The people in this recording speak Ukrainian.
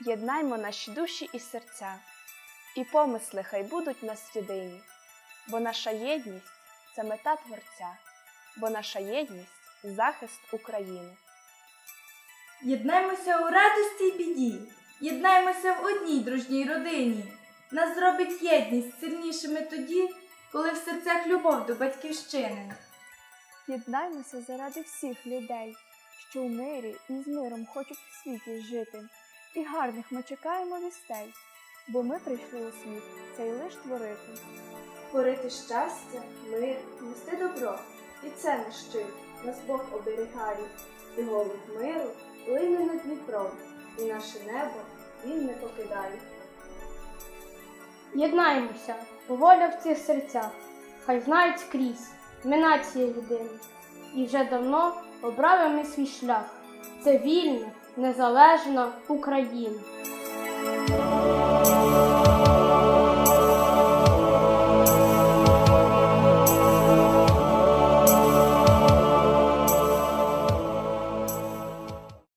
Єднаймо наші душі і серця, і помисли хай будуть нас єдині, бо наша єдність це мета Творця, бо наша єдність захист України. Єднаймося у радості й біді, єднаймося в одній дружній родині. Нас зробить єдність сильнішими тоді, коли в серцях любов до батьківщини. Єднаймося заради всіх людей, що у мирі і з миром хочуть в світі жити. І гарних ми чекаємо вістей, бо ми прийшли у світ цей лиш творити. Творити щастя, мир, нести добро. І це наш щит, нас Бог оберігає. І голуб миру лине над Дніпром, і наше небо він не покидає. Єднаймося, бо воля в цих серцях, хай знають скрізь, ми нація єдина. І вже давно обрали ми свій шлях. Це вільна, незалежна Україна.